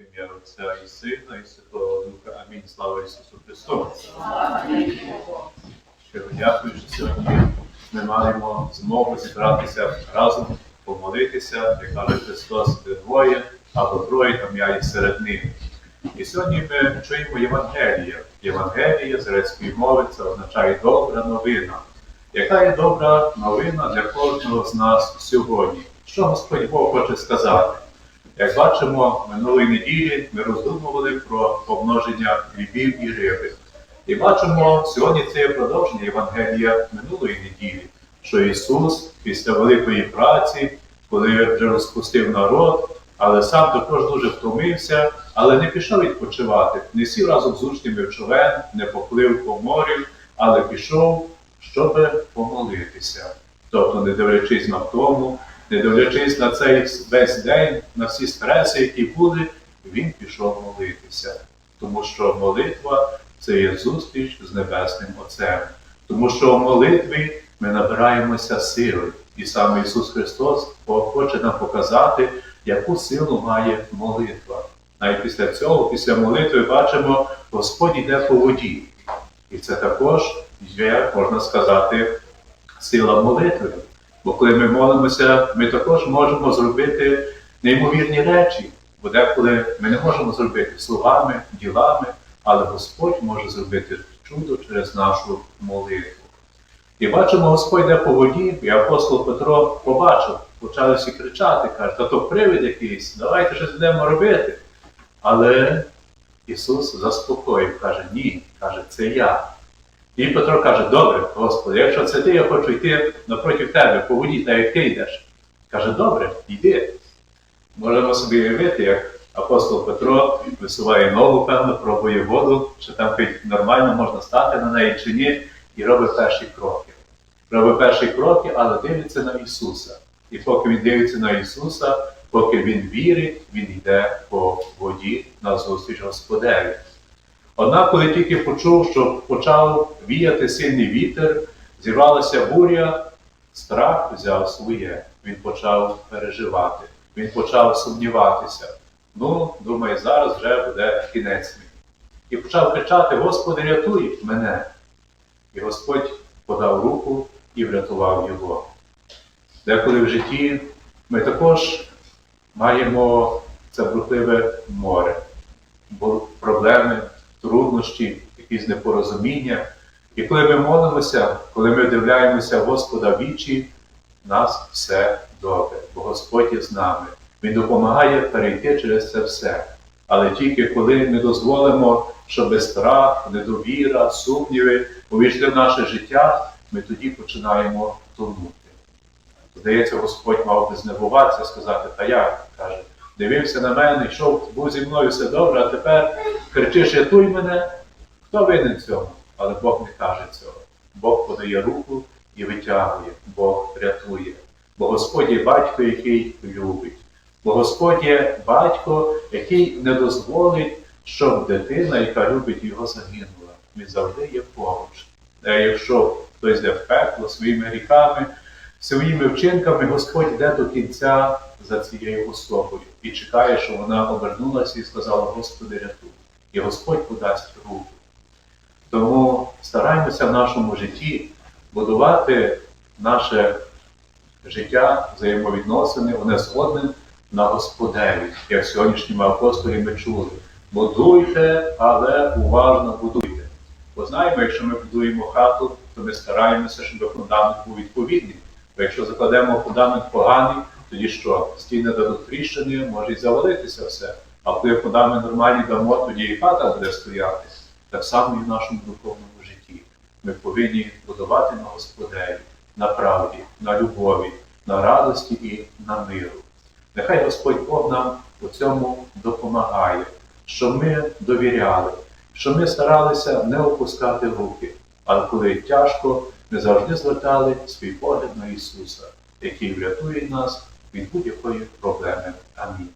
Ім'я Отця і Сина, і Святого Духа. Амінь. Слава Ісусу Христу. Щиро дякую, що сьогодні ми маємо змогу зібратися разом, помолитися, як каже Христос, де двоє або троє, там я і серед них. І сьогодні ми чуємо Євангелія. Євангелія з грецької мови це означає добра новина. Яка є добра новина для кожного з нас сьогодні? Що Господь Бог хоче сказати? Як бачимо, минулої неділі ми роздумували про помноження хлібів і риби. І бачимо, сьогодні це продовження Євангелія минулої неділі, що Ісус після великої праці, коли вже розпустив народ, але сам також дуже втомився, але не пішов відпочивати, не сів разом з учнями в човен, не поплив по морю, але пішов, щоб помолитися. Тобто, не дивлячись на втому, не дивлячись на цей весь день, на всі стреси, які були, він пішов молитися. Тому що молитва це є зустріч з Небесним Отцем. Тому що в молитві ми набираємося сили. І саме Ісус Христос хоче нам показати, яку силу має молитва. Навіть після цього, після молитви, бачимо, Господь йде по воді. І це також є, можна сказати, сила молитви. Бо коли ми молимося, ми також можемо зробити неймовірні речі, бо деколи ми не можемо зробити словами, ділами, але Господь може зробити чудо через нашу молитву. І бачимо, Господь йде по воді, і апостол Петро побачив, почали всі кричати, каже, та то привид якийсь, давайте щось будемо робити. Але Ісус заспокоїв, каже, ні, каже, це я. І Петро каже, добре, Господи, якщо це ти, я хочу йти напроти тебе по воді, та як ти йдеш. Каже, добре, йди. Можемо собі уявити, як апостол Петро висуває ногу, певно, пробує воду, чи там нормально можна стати на неї чи ні, і робить перші кроки. Робить перші кроки, але дивиться на Ісуса. І поки він дивиться на Ісуса, поки він вірить, він йде по воді на зустріч Господеві. Однак, коли тільки почув, що почав віяти сильний вітер, зірвалася буря, страх взяв своє. Він почав переживати, він почав сумніватися. Ну, думаю, зараз вже буде кінець мій. І почав кричати: Господи, рятуй мене! І Господь подав руку і врятував його. Деколи в житті ми також маємо це бурхливе море, проблеми, труднощі, якісь непорозуміння. І коли ми молимося, коли ми вдивляємося Господа в вічі, нас все добре, бо Господь є з нами. Він допомагає перейти через це все. Але тільки коли ми дозволимо, щоб страх, недовіра, сумніви увійшли в наше життя, ми тоді починаємо тонути. Здається, Господь мав би знервуватися, сказати, та як? каже, дивився на мене, йшов, був зі мною все добре, а тепер кричиш, рятуй мене. Хто винен цьому? Але Бог не каже цього. Бог подає руку і витягує, Бог рятує. Бо Господь є батько, який любить. Бо Господь є батько, який не дозволить, щоб дитина, яка любить його, загинула. Він завжди є поруч. Е, Якщо хтось йде в пекло своїми гріхами, своїми вчинками, Господь йде до кінця за цією особою і чекає, щоб вона обернулася і сказала, Господи, рятуй. І Господь подасть руку. Тому стараємося в нашому житті будувати наше життя, взаємовідносини, одне з одним на Господеві, як в сьогоднішньому апостолі ми чули. Будуйте, але уважно будуйте. Бо знаємо, якщо ми будуємо хату, то ми стараємося, щоб фундамент був відповідний. Бо якщо закладемо фундамент поганий, тоді що? Стіни дадуть тріщини, може і завалитися все. А коли фундамент нормальний дамо, тоді і хата буде стояти. Так само і в нашому духовному житті. Ми повинні будувати на Господеві, на правді, на любові, на радості і на миру. Нехай Господь Бог нам у цьому допомагає, щоб ми довіряли, щоб ми старалися не опускати руки, але коли тяжко, ми завжди звертали свій погляд на Ісуса, який врятує нас від будь-якої проблеми. Амінь.